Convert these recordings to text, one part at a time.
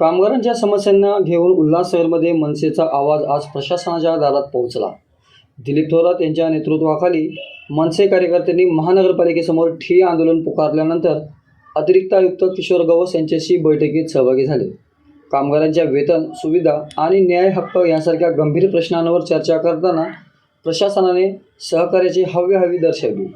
कामगारांच्या समस्यांना घेऊन उल्हासनगरमध्ये मनसेचा आवाज आज प्रशासनाच्या दारात पोहोचला. दिलीप थोरात यांच्या नेतृत्वाखाली मनसे कार्यकर्त्यांनी महानगरपालिकेसमोर ठिय्या आंदोलन पुकारल्यानंतर अतिरिक्त आयुक्त किशोर गवस यांच्याशी बैठकीत सहभागी झाले. कामगारांच्या वेतन सुविधा आणि न्याय हक्क यांसारख्या गंभीर प्रश्नांवर चर्चा करताना प्रशासनाने सहकार्याची हवी दर्शवली.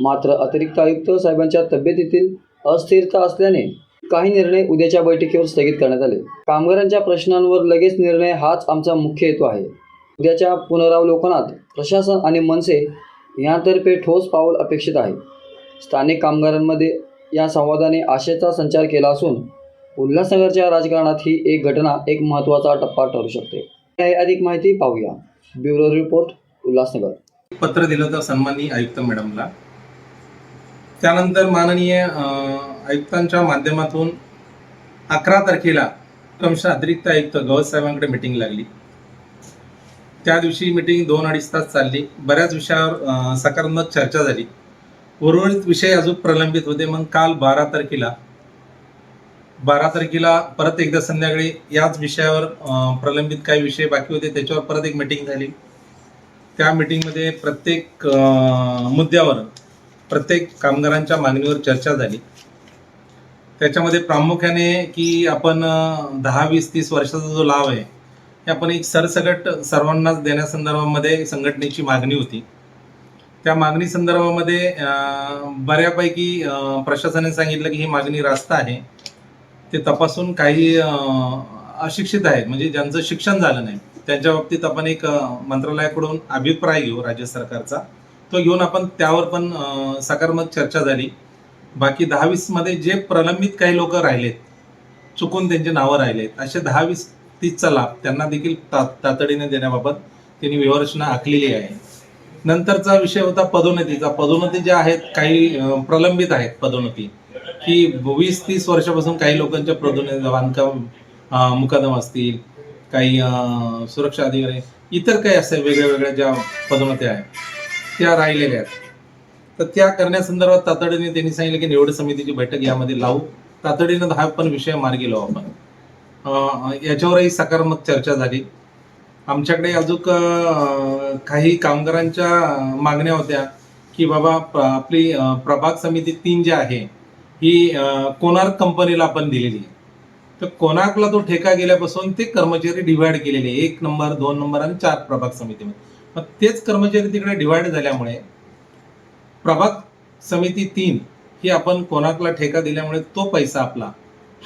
मात्र अतिरिक्त आयुक्त साहेबांच्या तब्येतीतील अस्थिरता असल्याने काही निर्णय उद्याच्या बैठकीवर स्थगित करण्यात आले. कामगारांच्या प्रश्नांवर लगेच निर्णय हाच आमचा मुख्य हेतू आहे. उद्याच्या पुनरावलोकनात प्रशासन आणि मनसे यांतर्फे ठोस पाऊल अपेक्षित आहे. स्थानिक कामगारांमध्ये या संवादाने आशेचा संचार केला असून उल्हासनगरच्या राजकारणात ही एक घटना एक महत्त्वाचा टप्पा ठरू शकते. हे अधिक माहिती पाहूया. Bureau report Ulhasnagar. पत्र दिलं होतं सन्माननीय आयुक्त मॅडमला. त्यानंतर माननीय आयुक्तांच्या माध्यमातून अकरा तारखेला कमिशन अतिरिक्त आयुक्त गवत साहेबांकडे मिटिंग लागली. त्या दिवशी मिटिंग दोन अडीच तास चालली. बऱ्याच विषयावर सकारात्मक चर्चा झाली. उर्वरित विषय अजून प्रलंबित होते. मग काल बारा तारखेला बारा तारखेला परत एकदा संध्याकाळी याच विषयावर प्रलंबित काही विषय बाकी होते. त्याच्यावर परत एक मिटिंग झाली. त्या मिटिंगमध्ये प्रत्येक मुद्द्यावर प्रत्येक कामगारांच्या मागणीवर चर्चा झाली. त्याच्यामध्ये प्रामुख्याने की आपण दहा वीस तीस वर्षाचा जो लाभ आहे हे आपण एक सरसकट सर्वांनाच देण्यासंदर्भामध्ये संघटनेची मागणी होती. त्या मागणी संदर्भामध्ये बऱ्यापैकी प्रशासनाने सांगितलं की ही मागणी रास्त आहे. ते तपासून काही अशिक्षित आहेत म्हणजे ज्यांचं शिक्षण झालं नाही त्यांच्या बाबतीत आपण एक मंत्रालयाकडून अभिप्राय घेऊ राज्य सरकारचा. तो घेऊन आपण त्यावर पण सकारात्मक चर्चा झाली. बाकी दहा वीसमध्ये जे प्रलंबित काही लोक राहिलेत चुकून त्यांचे नावं राहिलेत असे दहा वीस तीसचा लाभ त्यांना देखील ता- तातडीने देण्याबाबत त्यांनी व्यवरचना आखलेली आहे. नंतरचा विषय होता पदोन्नतीचा. पदोन्नती ज्या आहेत काही प्रलंबित आहेत पदोन्नती की वीस तीस वर्षापासून काही लोकांच्या पदोन्नती बांधकाम मुकादम असतील काही सुरक्षा अधिकारी इतर काही असे वेगळ्या वेगळ्या ज्या पदोन्नत्या आहेत त्या राहिलेल्या आहेत. तर त्या करण्यासंदर्भात तातडीने त्यांनी सांगितलं की निवड समितीची बैठक यामध्ये लावू. तातडीनं हा पण विषय मार्गी लावू आपण. याच्यावरही सकारात्मक चर्चा झाली. आमच्याकडे अजून काही कामगारांच्या मागण्या होत्या की बाबा आपली प्रभाग समिती तीन जी आहे ही कोणार्क कंपनीला आपण दिलेली आहे. तर कोणार्कला तो ठेका गेल्यापासून ते कर्मचारी डिव्हाइड केलेले आहे. एक नंबर दोन नंबर आणि चार प्रभाग समितीमध्ये. मग तेच कर्मचारी तिकडे डिव्हाइड झाल्यामुळे प्रभाग समिती तीन ही आपण कोणाकला ठेका दिल्यामुळे तो पैसा आपला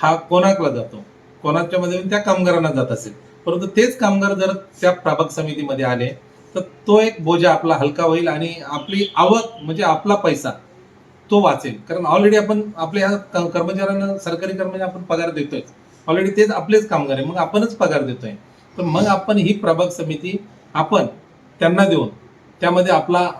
हा कोणाकला जातो? कोणाच्या मध्ये? त्या कामगारांना जात असेल. परंतु तेच कामगार जर त्या प्रभाग समितीमध्ये आले तर तो एक बोजा आपला हलका होईल आणि आपली आवक म्हणजे आपला पैसा तो वाचेल. कारण ऑलरेडी आपण आपल्या क- कर्मचाऱ्यांना सरकारी कर्मचारी आपण पगार देतोय. ऑलरेडी तेच आपलेच कामगार आहे. मग आपणच पगार देतोय. तर मग आपण ही प्रभाग समिती आपण त्यांना देऊन त्यामध्ये आपला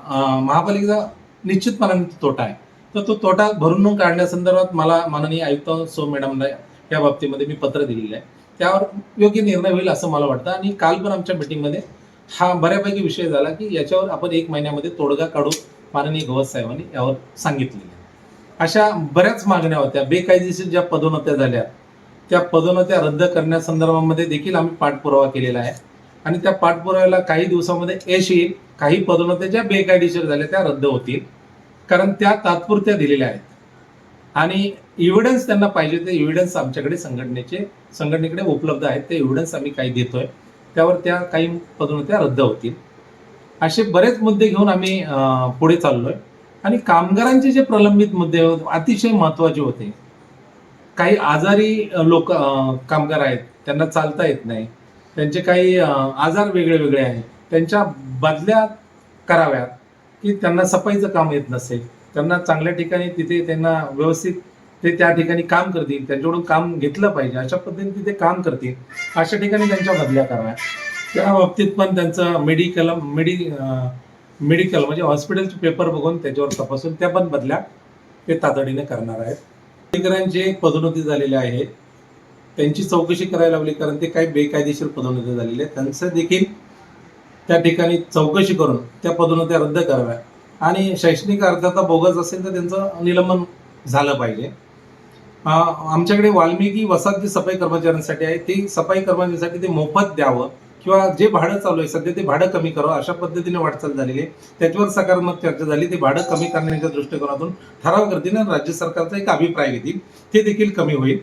महापालिकेचा निश्चितपणाने तोटा आहे. तर तो तोटा भरून काढण्यासंदर्भात मला माननीय आयुक्त सो मॅडमला या बाबतीमध्ये मी पत्र दिलेलं आहे. त्यावर योग्य निर्णय होईल असं मला वाटतं. आणि काल पण आमच्या मिटिंगमध्ये हा बऱ्यापैकी विषय झाला की याच्यावर आपण एक महिन्यामध्ये तोडगा काढू माननीय गवत साहेबांनी यावर सांगितलेलं अशा बऱ्याच मागण्या होत्या. बेकायदेशीर ज्या पदोन्नत्या झाल्या त्या पदोन्नत्या रद्द करण्यासंदर्भामध्ये देखील आम्ही पाठपुरावा केलेला आहे. आणि त्या पाठपुराव्याला काही दिवसामध्ये यश येईल काही पदोन्नत्या ज्या बेकायदेशीर झाल्या त्या रद्द होतील. कारण त्या तात्पुरत्या दिलेल्या आहेत. आणि इव्हिडन्स त्यांना पाहिजे ते इव्हिडन्स आमच्याकडे संघटनेचे संघटनेकडे उपलब्ध आहेत. ते इव्हिडन्स आम्ही काही देतोय. त्यावर त्या काही पदोन्नत्या रद्द होतील. असे बरेच मुद्दे घेऊन आम्ही पुढे चाललोय. आणि कामगारांचे जे प्रलंबित मुद्दे अतिशय महत्त्वाचे होते. काही आजारी लोक कामगार आहेत. त्यांना चालता येत नाही. त्यांचे काही आजार वेगळे वेगळे आहेत. त्यांच्या बदल्या कराव्यात की त्यांना सफाईचं काम येत नसेल. त्यांना चांगल्या ठिकाणी तिथे त्यांना व्यवस्थित ते त्या ठिकाणी काम करतील त्यांच्याकडून काम घेतलं पाहिजे अशा पद्धतीने तिथे काम करतील. अशा ठिकाणी त्यांच्या बदल्या कराव्या त्या बाबतीत पण त्यांचं मेडिकल मेडि मेडिकल म्हणजे हॉस्पिटलचे पेपर बघून त्याच्यावर तपासून त्या पण बदल्या ते तातडीने करणार आहेत. अधिकाऱ्यांचे पदोन्नती झालेले आहे. त्यांची चौकशी करायला लावली कारण ते काही बेकायदेशीर पदोन्नती झालेले आहेत. त्यांचं देखील त्या ठिकाणी चौकशी करून त्या पदोन्नत्या रद्द कराव्या. आणि शैक्षणिक अर्जाचा बोगस असेल तर त्यांचं निलंबन झालं पाहिजे. आमच्याकडे वाल्मिकी वसाहत जी सफाई कर्मचाऱ्यांसाठी आहे ते सफाई कर्मचाऱ्यांसाठी ते मोफत द्यावं किंवा जे भाडं चालू आहे सध्या ते भाडं कमी करावं अशा पद्धतीने वाटचाल झालेली आहे. त्याच्यावर सकारात्मक चर्चा झाली ते भाडं कमी करण्याच्या दृष्टिकोनातून ठराव करतीने राज्य सरकारचा एक अभिप्राय घेतील. ते देखील कमी होईल.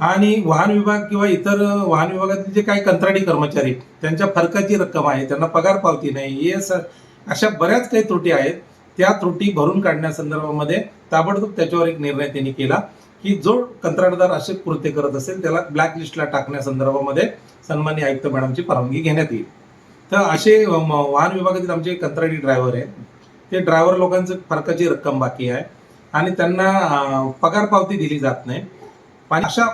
आणि वाहन विभाग किंवा इतर वाहन विभागातील जे काही कंत्राटी कर्मचारी त्यांच्या फरकाची रक्कम आहे त्यांना पगार पावती नाही हे अशा बऱ्याच काही त्रुटी आहेत. त्या त्रुटी भरून काढण्यासंदर्भामध्ये ताबडतोब त्याच्यावर एक निर्णय त्यांनी केला की जो कंत्राटदार असे कृत्य करत असेल त्याला ब्लॅक लिस्टला टाकण्यासंदर्भामध्ये सन्मान्य आयुक्त मॅडमची परवानगी घेण्यात येईल. तर असे म, वाहन विभागातील आमचे कंत्राटी ड्रायव्हर आहेत. ते ड्रायव्हर लोकांचं फरकाची रक्कम बाकी आहे. आणि त्यांना पगार पावती दिली जात नाही. पाणी अशा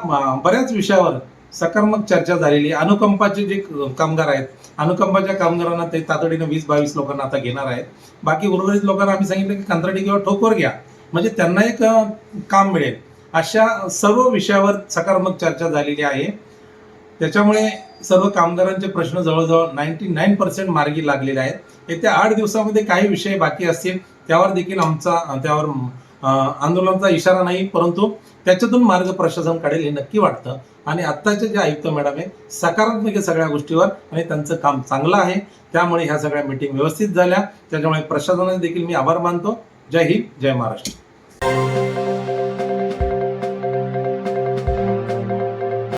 बऱ्याच विषयावर सकारात्मक चर्चा झालेली आहे. अनुकंपाचे जे कामगार आहेत अनुकंपाच्या कामगारांना ते तातडीनं वीस बावीस लोकांना आता घेणार आहेत. बाकी उर्वरित लोकांना आम्ही सांगितलं की कंत्राटी किंवा ठोकवर घ्या. म्हणजे त्यांना एक काम मिळेल. अशा सर्व विषयावर सकारात्मक चर्चा झालेली आहे. त्याच्यामुळे सर्व कामगारांचे प्रश्न जवळजवळ नाईन्टी नाईन पर्सेंट मार्गी लागलेले आहेत. येत्या आठ दिवसामध्ये काही विषय बाकी असतील त्यावर देखील आमचा त्यावर आंदोलनाचा इशारा नाही परंतु त्याच्यातून मार्ग प्रशासन काढेल हे नक्की वाटतं. आणि आत्ताचे जे आयुक्त मॅडम आहे सकारात्मक आहे सगळ्या गोष्टीवर आणि त्यांचं काम चांगलं आहे. त्यामुळे ह्या सगळ्या मीटिंग व्यवस्थित झाल्या. त्याच्यामुळे प्रशासनाने देखील मी आभार मानतो. जय हिंद जय महाराष्ट्र.